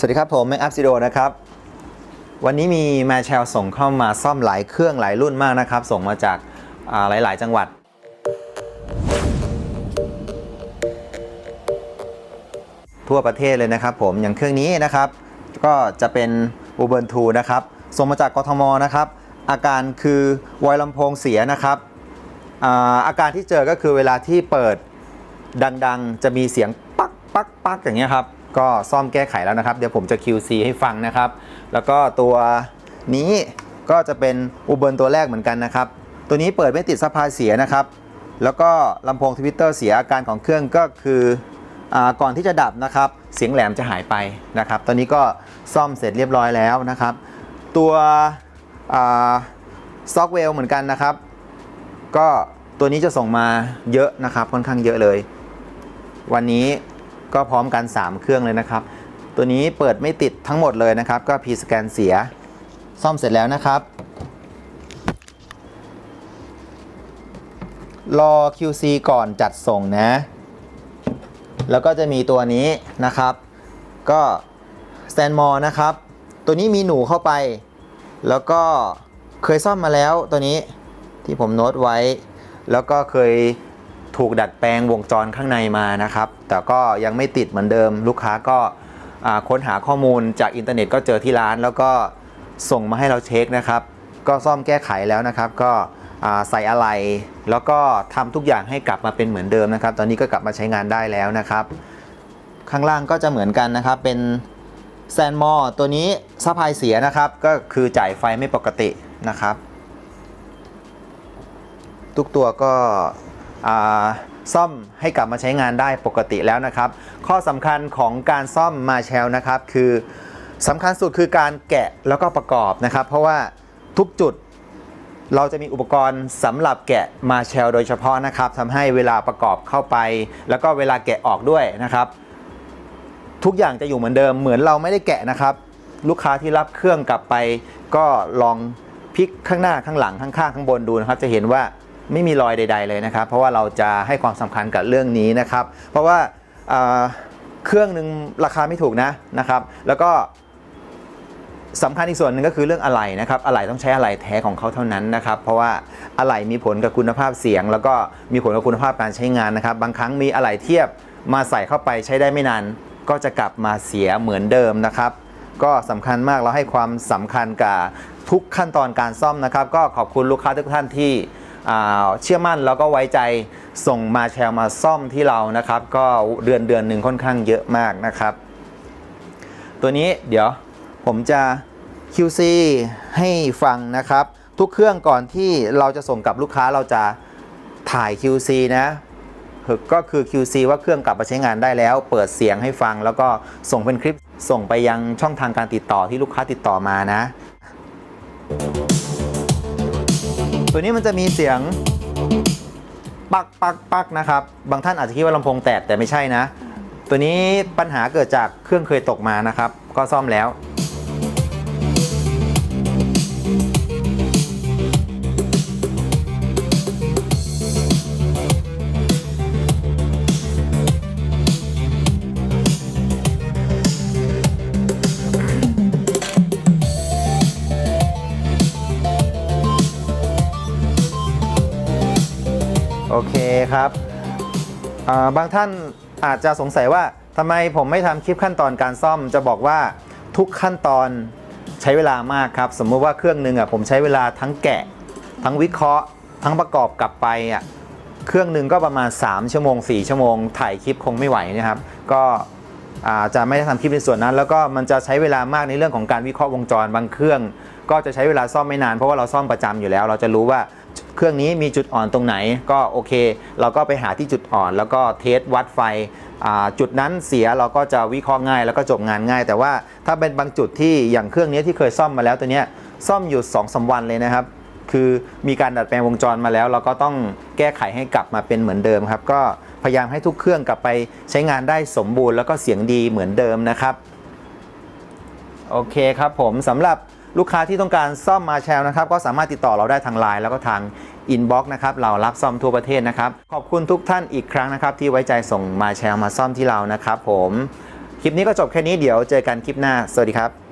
สวัสดีครับผมแม็กอัพซิโดนะครับ วันนี้มีแมชแชลส่งเข้ามาซ่อมหลายเครื่องหลายรุ่นมากนะครับ ส่งมาจากอ่าหลาย ๆ จังหวัด ทั่วประเทศเลยนะครับผมอย่างเครื่องนี้นะครับ ก็จะเป็น Ubuntu นะครับ ส่งมาจากกทมนะครับ อาการคือไวลำโพงเสียนะครับอาอาการที่เจอก็คือเวลาที่เปิดดัง ๆ จะมีเสียงปักปักปักอย่างเงี้ยครับ ก็ซ่อมแก้ไขแล้วนะครับ เดี๋ยวผมจะ QC ให้ฟังนะครับ แล้วก็ตัวนี้ก็จะเป็นอุบลตัวแรกเหมือนกันนะครับ ตัวนี้เปิดไม่ติดซัพายเสียนะครับ แล้วก็ลำโพงทวิตเตอร์เสียอาการของเครื่องก็คืออก่อนที่จะดับนะครับ เสียงแหลมจะหายไปนะครับ ตอนนี้ก็ซ่อมเสร็จเรียบร้อยแล้วนะครับ ตัวซอกเวลเหมือนกันนะครับ ก็ตัวนี้จะส่งมาเยอะนะครับ ค่อนข้างเยอะเลย วันนี้ ก็พร้อมกัน 3 เครื่องเลยนะครับ ตัวนี้เปิดไม่ติดทั้งหมดเลยนะครับ ก็ P สแกนเสีย ซ่อมเสร็จแล้วนะครับ รอ QC ก่อนจัดส่งนะ แล้วก็จะมีตัวนี้นะครับ ก็สแตนมอร์นะครับ ตัวนี้มีหนูเข้าไป แล้วก็เคยซ่อมมาแล้วตัวนี้ที่ผมโน้ตไว้ แล้วก็เคย ถูกดัดแปลงวงจรข้างในมานะครับ แต่ก็ยังไม่ติดเหมือนเดิม ลูกค้าก็ค้นหาข้อมูลจากอินเทอร์เน็ตก็เจอที่ร้าน แล้วก็ส่งมาให้เราเช็คนะครับ ก็ซ่อมแก้ไขแล้วนะครับ ก็ใส่อะไร แล้วก็ทำทุกอย่างให้กลับมาเป็นเหมือนเดิมนะครับ ตอนนี้ก็กลับมาใช้งานได้แล้วนะครับ ข้างล่างก็จะเหมือนกันนะครับ เป็นแซนมอร์ตัวนี้ซัพพลายเสียนะครับ ก็คือจ่ายไฟไม่ปกตินะครับ ทุกตัวก็ ซ่อมให้กลับมาใช้งานได้ปกติแล้วนะครับ ข้อสำคัญของการซ่อมมาแชลนะครับคือสำคัญสุดคือการแกะแล้วก็ประกอบนะครับ เพราะว่าทุกจุดเราจะมีอุปกรณ์สำหรับแกะมาแชลโดยเฉพาะนะครับทำให้เวลาประกอบเข้าไป แล้วก็เวลาแกะออกด้วยนะครับ ทุกอย่างจะอยู่เหมือนเดิมเหมือนเราไม่ได้แกะนะครับ ลูกค้าที่รับเครื่องกลับไป ก็ลองพลิกข้างหน้าข้างหลังข้างๆข้างบนดูนะครับ จะเห็นว่า ไม่มีรอยใด ๆเลยนะครับ เพราะว่าเราจะให้ความสำคัญกับเรื่องนี้นะครับ เพราะว่าอ่าเครื่องหนึ่งราคาไม่ถูกนะนะครับ แล้วก็สำคัญอีกส่วนหนึ่งก็คือเรื่องอะไหล่นะครับอะไหล่ต้องใช้อะไหล่แท้ของเขาเท่านั้นนะครับ เพราะว่าอะไหล่มีผลกับคุณภาพเสียง แล้วก็มีผลกับคุณภาพการใช้งานนะครับ บางครั้งมีอะไหล่เทียบมาใส่เข้าไปใช้ได้ไม่นานก็จะกลับมาเสียเหมือนเดิมนะครับ ก็สำคัญมากเราให้ความสำคัญกับทุกขั้นตอนการซ่อมนะครับ ก็ขอบคุณลูกค้าทุกท่านที่ เชื่อมั่นแล้วก็ไว้ใจส่งมาแชร์มาซ่อมที่เรานะครับ ก็เดือนเดือนหนึ่งค่อนข้างเยอะมากนะครับ ตัวนี้เดี๋ยวผมจะ QC ให้ฟังนะครับ ทุกเครื่องก่อนที่เราจะส่งกับลูกค้าเราจะถ่าย QC นะก็คือ QC ว่าเครื่องกลับมาใช้งานได้แล้ว เปิดเสียงให้ฟัง แล้วก็ส่งเป็นคลิปส่งไปยังช่องทางการติดต่อที่ลูกค้าติดต่อมานะ ตัวนี้มันจะมีเสียงปักปักปักนะครับ บางท่านอาจจะคิดว่าลำโพงแตกแต่ไม่ใช่นะ ตัวนี้ปัญหาเกิดจากเครื่องเคยตกมานะครับ ก็ซ่อมแล้ว เคครับบางท่านอาจจะสงสัยว่าทำไมผมไม่ทำคลิปขั้นตอนการซ่อม จะบอกว่าทุกขั้นตอนใช้เวลามากครับ สมมติว่าเครื่องหนึ่งอะผมใช้เวลาทั้งแกะ ทั้งวิเคราะห์ ทั้งประกอบกลับไปอะเครื่องหนึ่งก็ประมาณ 3 ชั่วโมง 4 ชั่วโมง ถ่ายคลิปคงไม่ไหวนะครับ ก็อาจจะไม่ได้ทำคลิปในส่วนนั้น แล้วก็มันจะใช้เวลามากในเรื่องของการวิเคราะห์วงจรบางเครื่อง ก็จะใช้เวลาซ่อมไม่นานเพราะว่าเราซ่อมประจำอยู่แล้ว เราจะรู้ว่า เครื่องนี้มีจุดอ่อนตรงไหนก็โอเค เราก็ไปหาที่จุดอ่อน แล้วก็เทสวัดไฟจุดนั้นเสียเราก็จะวิเคราะห์ง่าย แล้วก็จบงานง่าย แต่ว่าถ้าเป็นบางจุดที่อย่างเครื่องนี้ที่เคยซ่อมมาแล้วตัวเนี้ยซ่อมอยู่2อสวันเลยนะครับ คือมีการดัดแปลงวงจรมาแล้ว เราก็ต้องแก้ไขให้กลับมาเป็นเหมือนเดิมครับ ก็พยายามให้ทุกเครื่องกลับไปใช้งานได้สมบูรณ์แล้วก็เสียงดีเหมือนเดิมนะครับ โอเคครับผมสำหรับ ลูกค้าที่ต้องการซ่อมมาแชลนะครับ ก็สามารถติดต่อเราได้ทางไลน์แล้วก็ทางอินบ็อกซ์นะครับ เรารับซ่อมทั่วประเทศนะครับ ขอบคุณทุกท่านอีกครั้งนะครับ ที่ไว้ใจส่งมาแชลมาซ่อมที่เรานะครับ ผม คลิปนี้ก็จบแค่นี้เดี๋ยวเจอกันคลิปหน้า สวัสดีครับ